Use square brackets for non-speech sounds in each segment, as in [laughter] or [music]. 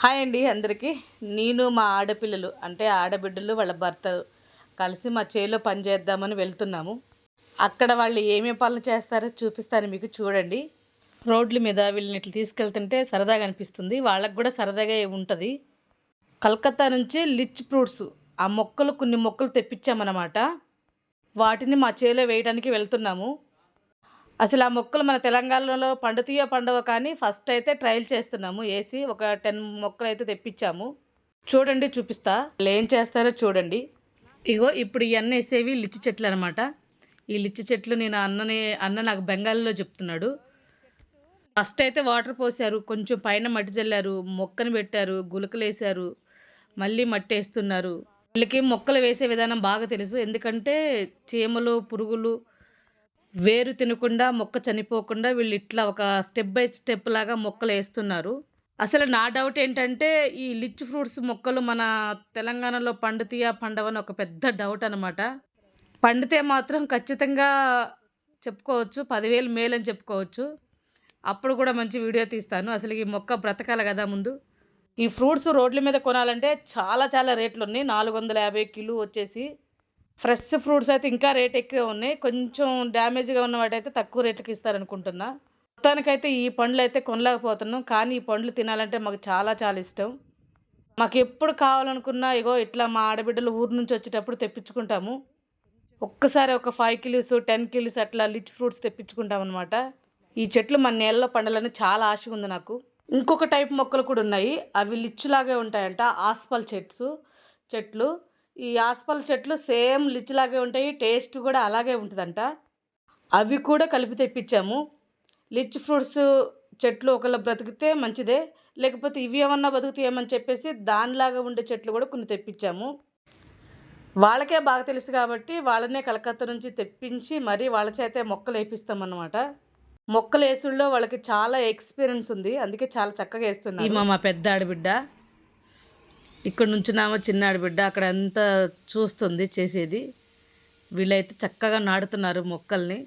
Hi అండి అందరికీ. నేను మా ఆడపిల్లలు అంటే ఆడబిడ్డలు వాళ్ళ భర్త కలిసి మా చేలో పని చేద్దామని వెళ్తున్నాము. అక్కడ వాళ్ళు ఏమేమి పనులు చేస్తారో చూపిస్తాను మీకు చూడండి. రోడ్ల మీద వీళ్ళని ఇట్లా తీసుకెళ్తుంటే సరదాగా అనిపిస్తుంది. వాళ్ళకు కూడా సరదాగా ఉంటుంది. కలకత్తా నుంచి లిచ్ ఫ్రూట్స్ ఆ మొక్కలు కొన్ని మొక్కలు తెప్పించామన్నమాట. వాటిని మా చేలో వేయడానికి వెళ్తున్నాము. అసలు ఆ మొక్కలు మన తెలంగాణలో పండుతీయో పండవ కానీ ఫస్ట్ అయితే ట్రయల్ చేస్తున్నాము. వేసి ఒక టెన్ మొక్కలు అయితే తెప్పించాము. చూడండి చూపిస్తా. ఏం చేస్తారో చూడండి. ఇగో ఇప్పుడు ఇవన్నీ వేసేవి లిచ్చి చెట్లు అనమాట ఈ లిచ్చి చెట్లు నేను అన్నని అన్న నాకు బెంగాల్లో చెప్తున్నాడు. ఫస్ట్ అయితే వాటర్ పోసారు. కొంచెం పైన మట్టి చల్లారు మొక్కను పెట్టారు. గులకలు వేసారు మళ్ళీ మట్టి వేస్తున్నారు. వీళ్ళకి మొక్కలు వేసే విధానం బాగా తెలుసు. ఎందుకంటే చీమలు పురుగులు వేరు తినకుండా మొక్క చనిపోకుండా వీళ్ళు ఇట్లా ఒక స్టెప్ బై స్టెప్ లాగా మొక్కలు వేస్తున్నారు. అసలు నా డౌట్ ఏంటంటే ఈ లిచ్ ఫ్రూట్స్ మొక్కలు మన తెలంగాణలో పండుతీయా పండవని ఒక పెద్ద డౌట్ అనమాట పండితే మాత్రం ఖచ్చితంగా చెప్పుకోవచ్చు పదివేలు మేలు అని చెప్పుకోవచ్చు. అప్పుడు కూడా మంచి వీడియో తీస్తాను. అసలు ఈ మొక్క బ్రతకాలి కదా ముందు. ఈ ఫ్రూట్స్ రోడ్ల మీద కొనాలంటే చాలా చాలా రేట్లు ఉన్నాయి నాలుగు వందల యాభై కిలో వచ్చేసి ఫ్రెష్ ఫ్రూట్స్ అయితే ఇంకా రేట్ ఎక్కువ ఉన్నాయి. కొంచెం డ్యామేజ్గా ఉన్న వాటైతే తక్కువ రేట్లకి ఇస్తారనుకుంటున్నా. మొత్తానికైతే ఈ పండ్లు అయితే కొనలేకపోతున్నాం. కానీ ఈ పండ్లు తినాలంటే మాకు చాలా చాలా ఇష్టం. మాకు ఎప్పుడు కావాలనుకున్నా ఇగో ఇట్లా మా ఆడబిడ్డలు ఊరు నుంచి వచ్చేటప్పుడు తెప్పించుకుంటాము. ఒక్కసారి ఒక ఫైవ్ కిలోస్ టెన్ కిలోస్ అట్లా లిచ్ ఫ్రూట్స్ తెప్పించుకుంటాం అనమాట ఈ చెట్లు మన నేలలో పండాలని చాలా ఆశగా ఉంది నాకు. ఇంకొక టైప్ మొక్కలు కూడా ఉన్నాయి. అవి లిచ్చులాగే ఉంటాయంట ఆస్పల్ చెట్స్ చెట్లు. ఈ ఆస్పల్ చెట్లు సేమ్ లిచ్చిలాగే ఉంటాయి టేస్ట్ కూడా అలాగే ఉంటుందంట. అవి కూడా కలిపి తెప్పించాము. లిచ్ ఫ్రూట్స్ చెట్లు ఒకళ్ళ బ్రతికితే మంచిదే లేకపోతే ఇవి ఏమన్నా బతుకుతాయేమని చెప్పేసి దానిలాగా ఉండే చెట్లు కూడా కొన్ని తెప్పించాము. వాళ్ళకే బాగా తెలుసు కాబట్టి వాళ్ళనే కలకత్తా నుంచి తెప్పించి మరీ వాళ్ళ చేతే మొక్కలు వేపిస్తామన్నమాట. మొక్కలు వేసుల్లో వాళ్ళకి చాలా ఎక్స్పీరియన్స్ ఉంది అందుకే చాలా చక్కగా వేస్తున్నారు. మా పెద్ద ఆడబిడ్డ ఇక్కడ నుంచున్నామో చిన్నాడు బిడ్డ అక్కడ అంతా చూస్తుంది చేసేది. వీళ్ళైతే చక్కగా నాడుతున్నారు మొక్కల్ని.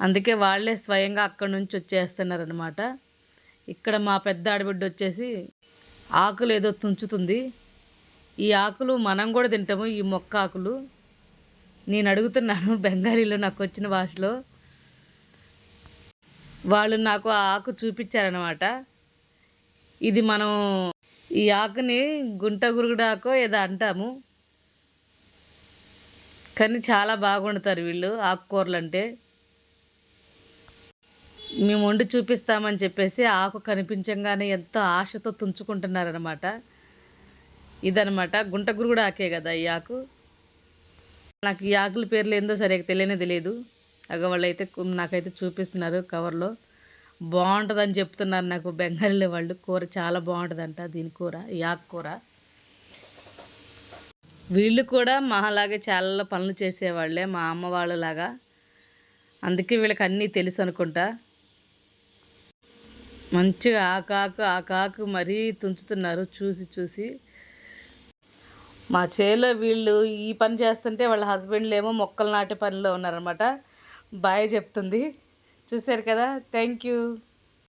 అందుకే వాళ్ళే స్వయంగా అక్కడి నుంచి వచ్చేస్తున్నారు అనమాట ఇక్కడ మా పెద్ద ఆడబిడ్డ వచ్చేసి ఆకులు ఏదో తుంచుతుంది. ఈ ఆకులు మనం కూడా తింటాము ఈ మొక్క ఆకులు. నేను అడుగుతున్నాను [laughs] బెంగాలీలో నాకు వచ్చిన భాషలో. వాళ్ళు నాకు ఆ ఆకు చూపించారనమాట ఇది మనం ఈ ఆకుని గుంట గురుగుడాకో ఏదో అంటాము. కానీ చాలా బాగుండుతారు వీళ్ళు ఆకుకూరలు అంటే మేము వండి చూపిస్తామని చెప్పేసి ఆకు కనిపించంగానే ఎంతో ఆశతో తుంచుకుంటున్నారనమాట ఇదనమాట గుంట గురుగుడు ఆకే కదా ఈ ఆకు. నాకు ఈ ఆకుల పేర్లు ఏందో సరిగ్గా తెలియనే తెలియదు. అగ అయితే నాకైతే చూపిస్తున్నారు కవర్లో. బాగుంటుందని చెప్తున్నారు నాకు బెంగాలీ వాళ్ళు. కూర చాలా బాగుంటుందంట దీని కూర ఈ ఆకుకూర వీళ్ళు కూడా మాలాగే చాలా పనులు చేసేవాళ్ళే మా అమ్మ వాళ్ళలాగా. అందుకే వీళ్ళకి అన్నీ తెలుసు అనుకుంటా. మంచిగా ఆకాకు ఆకాకు మరీ తుంచుతున్నారు చూసి చూసి. మా చేలో వీళ్ళు ఈ పని చేస్తుంటే వాళ్ళ హస్బెండ్లు ఏమో మొక్కలు నాటే పనిలో ఉన్నారనమాట బాయ్ చెప్తుంది. చూశారు కదా. Thank you